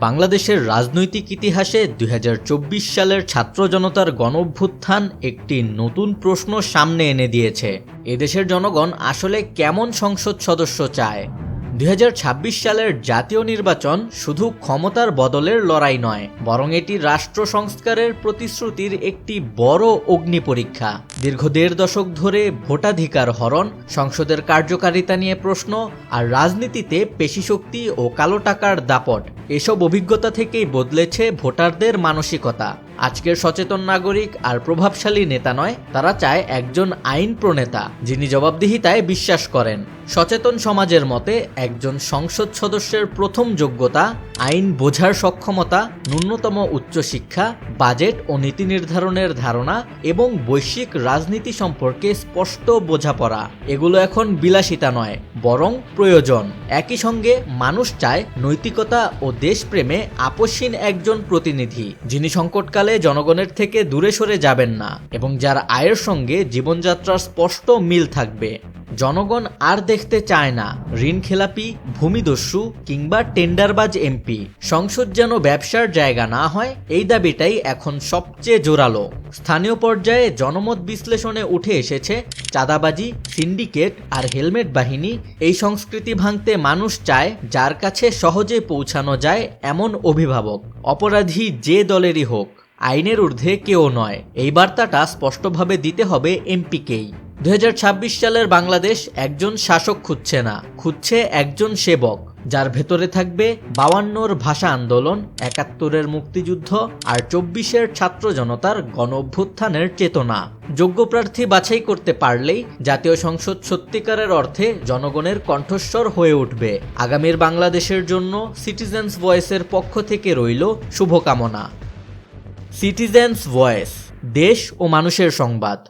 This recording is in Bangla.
বাংলাদেশের রাজনৈতিক ইতিহাসে দুই হাজার চব্বিশ সালের ছাত্র জনতার গণভ্যুত্থান একটি নতুন প্রশ্ন সামনে এনে দিয়েছে। এদেশের জনগণ আসলে কেমন সংসদ সদস্য চায়? দুই হাজার ছাব্বিশ সালের জাতীয় নির্বাচন শুধু ক্ষমতার বদলের লড়াই নয়, বরং এটি রাষ্ট্র সংস্কারের প্রতিশ্রুতির একটি বড় অগ্নি পরীক্ষা। দীর্ঘ দেড় দশক ধরে ভোটাধিকার হরণ, সংসদের কার্যকারিতা নিয়ে প্রশ্ন, আর রাজনীতিতে পেশিশক্তি ও কালো টাকার দাপট, এসব অভিজ্ঞতা থেকেই বদলেছে ভোটারদের মানসিকতা। আজকের সচেতন নাগরিক আর প্রভাবশালী নেতা নয়, তারা চায় একজন আইন প্রণেতা, যিনি জবাবদিহিতায় বিশ্বাস করেন। সচেতন সমাজের মতে, একজন সংসদ সদস্যের প্রথম যোগ্যতা, আইন বোঝার সক্ষমতা, ন্যূনতম উচ্চশিক্ষা বাজেট ও নীতি নির্ধারণের ধারণা এবং বৈশ্বিক রাজনীতি সম্পর্কে স্পষ্ট বোঝাপড়া। এগুলো এখন বিলাসিতা নয়, বরং প্রয়োজন। একই সঙ্গে, মানুষ চায় নৈতিকতা ও দেশপ্রেমে আপসীন একজন প্রতিনিধি, যিনি সংকটকালে জনগণের থেকে দূরে সরে যাবেন না এবং যার আয়ের সঙ্গে জীবনযাত্রার স্পষ্ট মিল থাকবে। জনগণ আর দেখতে চায় না। ঋণ খেলাপি, ভূমিদস্যু কিংবা টেন্ডারবাজ এমপি। সংসদ যেন ব্যবসার জায়গা না হয়, এই দাবিটাই এখন সবচেয়ে জোরালো। স্থানীয় পর্যায়ে জনমত বিশ্লেষণে উঠে এসেছে, চাঁদাবাজি, সিন্ডিকেট আর হেলমেট বাহিনী, এই সংস্কৃতি ভাঙতে মানুষ চায়, যার কাছে সহজে পৌঁছানো যায় এমন অভিভাবক। অপরাধী যে দলেরই হোক। আইনের ঊর্ধ্বে কেউ নয়। এই বার্তাটা স্পষ্টভাবে দিতে হবে এমপিকেই। দু হাজার ছাব্বিশ সালের বাংলাদেশ একজন শাসক খুঁজছে না, খুঁজছে একজন সেবক, যার ভেতরে থাকবে বাওয়ান্নর ভাষা আন্দোলন, একাত্তরের মুক্তিযুদ্ধ আর চব্বিশের ছাত্র জনতার গণ অভ্যুত্থানের চেতনা। যোগ্য প্রার্থী বাছাই করতে পারলেই জাতীয় সংসদ সত্যিকারের অর্থে জনগণের কণ্ঠস্বর হয়ে উঠবে। আগামীর বাংলাদেশের জন্য সিটিজেন্স ভয়েসের পক্ষ থেকে রইল শুভকামনা। সিটিজেন্স ভয়েস দেশ ও মানুষের সংবাদ।